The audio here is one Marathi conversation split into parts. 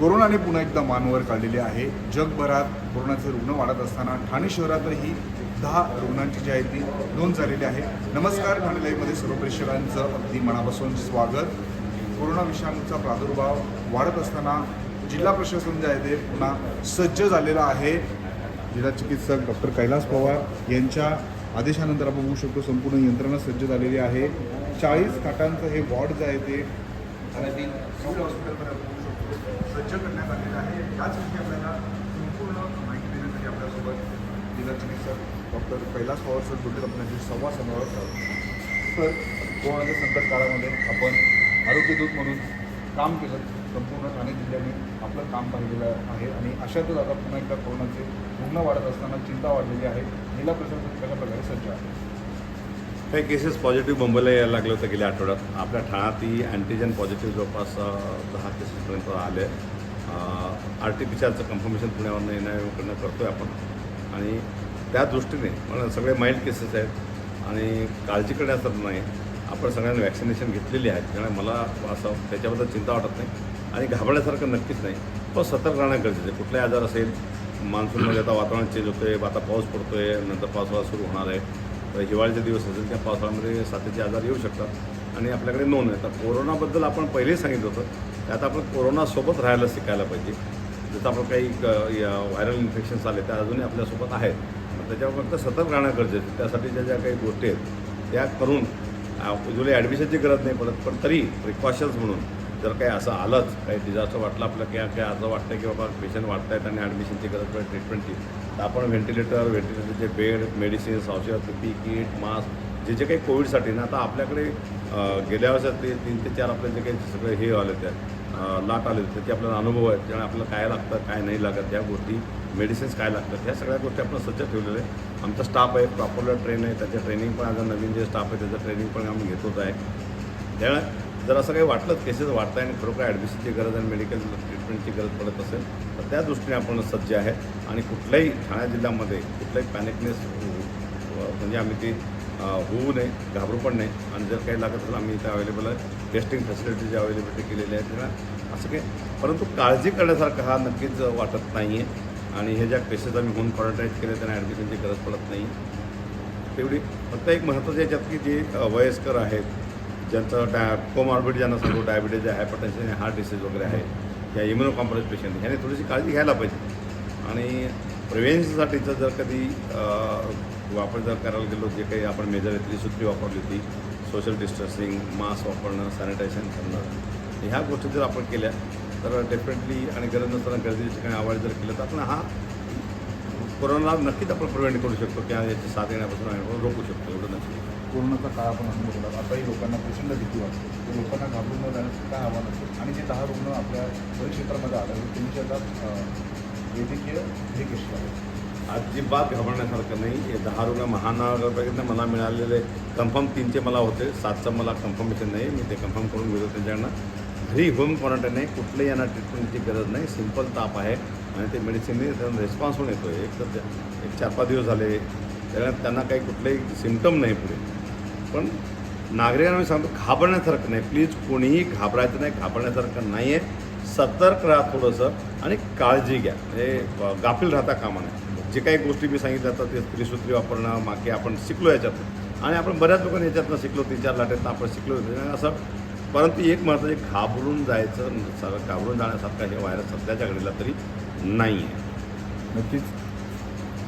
कोरोनाने पुन्हा एकदा मानवर काढलेले आहे. जगभरात कोरोनाचे रुग्ण वाढत असताना ठाणे शहरातही दहा रुग्णांची जी आहे ती नोंद झालेली आहे. नमस्कार ठाणे लाईव्हमध्ये सर्व प्रेक्षकांचं अगदी मनापासून स्वागत. कोरोना विषाणूचा प्रादुर्भाव वाढत असताना जिल्हा प्रशासन जे आहे ते पुन्हा सज्ज झालेलं आहे. जिल्हा चिकित्सक डॉक्टर कैलास पवार यांच्या आदेशानंतर आपण बघू शकतो संपूर्ण यंत्रणा सज्ज झालेली आहे. चाळीस खाटांचं हे वॉर्ड जे आहे ते ठाण्यातील हॉस्पिटलमध्ये सज्ज करण्यात आलेलं आहे. याचविषयी आपल्याला संपूर्ण माहिती देण्यासाठी आपल्यासोबत जिल्हा चिकित्सक डॉक्टर कैलास पवार सर जोडले आपल्याशी संवाद साधणार आहोत सर कोरोनाच्या संकट काळामध्ये आपण आरोग्यदूत म्हणून काम केलं. संपूर्ण ठाणे जिल्ह्याने आपलं काम पाहिलेलं आहे आणि अशातच आता पुन्हा एकदा कोरोनाचे रुग्ण वाढत असताना चिंता वाढलेली आहे. जिल्हा प्रशासन कशा प्रकारे सज्ज आहे. काही केसेस पॉझिटिव्ह मुंबईला यायला लागले होते गेल्या आठवड्यात. आपल्या ठाण्यातही अँटीजन पॉझिटिव्ह जवळपास दहा केसेसपर्यंत आले. आर टी पी सीआरचं कन्फर्मेशन पुण्यावरनं येण्याकडनं करतो आहे आपण. आणि त्या दृष्टीने पण सगळे माइल्ड केसेस आहेत. आणि काळजी करण्यासारखं नाही. आपण सगळ्यांनी वॅक्सिनेशन घेतलेली आहेत त्यामुळे मला असं त्याच्याबद्दल चिंता वाटत नाही. आणि घाबरण्यासारखं नक्कीच नाही. पण सतर्क राहणं गरजेचं आहे. कुठलाही आजार असेल मान्सूनमध्ये आता वातावरण चेंज होतं आहे आता पाऊस पडतो आहे नंतर पावसाळा सुरू होणार आहे. हिवाळ्याचे दिवस असेल त्या पावसाळ्यामध्ये साथीचे आजार येऊ शकतात आणि आपल्याकडे नोंद आहे तर कोरोनाबद्दल आपण पहिले सांगितलं होतं त्यात आपण कोरोनासोबत राहायला शिकायला पाहिजे. जसं आपण काही व्हायरल इन्फेक्शन्स आले त्या अजूनही आपल्यासोबत आहेत. त्याच्यावर फक्त सतर्क राहणं गरजेचं आहे. त्यासाठीच्या ज्या काही गोष्टी आहेत त्या करून जुलै ॲडमिशनची गरज नाही पडत पण तरी प्रिकॉशन्स म्हणून जर काही असं आलंच काही डिझास्टर वाटलं आपलं किंवा काय असं वाटतं की बाबा पेशंट वाढत आहेत आणि ॲडमिशनची गरज पडेल ट्रीटमेंटची तर आपण व्हेंटिलेटर व्हेंटिलेटरचे बेड मेडिसिन्स औषध पी किट मास्क जे जे काही कोविडसाठी ना आता आपल्याकडे गेल्या वर्षात ते तीन ते चार आपले जे काही सगळे हे आले होते लाट आले होते त्याचे आपल्याला अनुभव आहेत त्यामुळे आपल्याला काय लागतं काय नाही लागत या गोष्टी मेडिसिन्स काय लागतात ह्या सगळ्या गोष्टी आपण सज्ज ठेवलेल्या आहे आमचा स्टाफ आहे प्रॉपरला ट्रेन आहे त्याचं ट्रेनिंग पण आता नवीन जे स्टाफ आहे त्याचं ट्रेनिंग पण आम्ही घेतोच आहे. त्यामुळे जर असं काही वाटलंच केसेस वाढत आहे आणि खरोखर ॲडमिशनची गरज आणि मेडिकल ट्रीटमेंटची गरज पडत असेल तर त्या दृष्टीने आपण सज्ज आहे आणि कुठल्याही ठाणे जिल्ह्यामध्ये कुठलाही पॅनिकनेस हो, हो, म्हणजे आम्ही ती होऊ नये घाबरू पण नाही आणि जर काही लागत असेल आम्ही इथे अवेलेबल आहे. टेस्टिंग फॅसिलिटीची अवेलेबिलिटी केलेली आहे त्यामुळे असं काही परंतु काळजी करण्यासारखा हा नक्कीच वाटत नाही आहे आणि हे ज्या केसेस आम्ही होऊन क्वारंटाईन केले त्यांना ॲडमिशनची गरज पडत नाही तेवढी फक्त एक महत्त्वाचं याच्यात की जे वयस्कर आहेत ज्यांचं डाय कोमॉर्बिड ज्यांना सांगतो डायबिटीज आहे हायपरटेन्शन हार्ट डिसीज वगैरे आहे या इम्युनो कॉम्प्रेस पेशंट ह्याने थोडीशी काळजी घ्यायला पाहिजे. आणि प्रिव्हेन्शनसाठीचं जर कधी वापर जर करायला गेलो जे काही आपण मेजर घेतली सूत्री वापरली होती सोशल डिस्टन्सिंग मास्क वापरणं सॅनिटायझेशन करणं ह्या गोष्टी जर आपण केल्या तर डेफिनेटली आणि गरज नसताना गर्दीच्या ठिकाणी आवाज जर केलं तर आपण हा कोरोनाला नक्कीच आपण प्रिव्हेंट करू शकतो किंवा याची साथ येण्यापासून आपण रोखू शकतो एवढं नक्की. कोरोनाचा काळ आपण अनुभवला. आताही लोकांना प्रचंड भीती वाटते. तर लोकांना घाबरून न जाण्याचं काय आव्हान असेल आणि जे दहा रुग्ण आपल्या परिक्षेत्रामध्ये आढळले त्यांची आता वैद्यकीय हे कशी आहे? अजिबात घाबरण्यासारखं नाही हे दहा रुग्ण महानगरपालिकेनं मला मिळालेले कन्फर्म तीनचे मला होते सातचं मला कन्फर्मेशन नाही मी ते कन्फर्म करून गेलो त्यांच्याकडनं. घरी होम क्वारंटाईन नाही कुठल्याही यांना ट्रीटमेंटची गरज नाही सिंपल ताप आहे आणि ते मेडिसिनने त्यांना रिस्पॉन्स पण येतो एक तर एक चार पाच दिवस झाले त्यामुळे त्यांना काही कुठलेही सिमटम नाही पुढे. पण नागरिकांना मी सांगतो घाबरण्यासारखं नाही. प्लीज कोणीही घाबरायचं नाही घाबरण्यासारखं नाही आहे सतर्क राहा थोडंसं आणि काळजी घ्या. हे गाफील राहता कामा नये. जे काही गोष्टी मी सांगितल्या तर ते त्रिसूत्री वापरणं मागे आपण शिकलो याच्यातून. आणि आपण बऱ्याच लोकांनी याच्यातनं शिकलो तीन चार लाटेतनं आपण शिकलो. असं परंतु एक महत्त्वाचे घाबरून जायचं सर घाबरून जाण्यासारखा हे व्हायरस सध्याच्या घडीला तरी नाही आहे नक्कीच.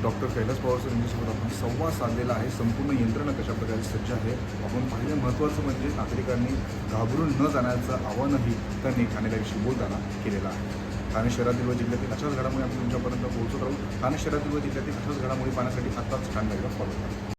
डॉक्टर कैलास पवार सर यांच्यासोबत आपण संवाद साधलेला आहे. संपूर्ण यंत्रणा कशा प्रकारे सज्ज आहे? आपण पाहिलं महत्त्वाचं म्हणजे नागरिकांनी घाबरून न जाण्याचं आव्हानही त्यांनी ठाणेदारीशी बोलताना केलेलं आहे. ठाणे शहरातील व जिल्ह्यातील अशाच घडामोडी आपण तुमच्यापर्यंत पोहोचत राहू ठाणे शहरातील व जिल्ह्यातील अशाच घडामोडी पाहण्यासाठी आत्ताच ठाणे फॉलो करा.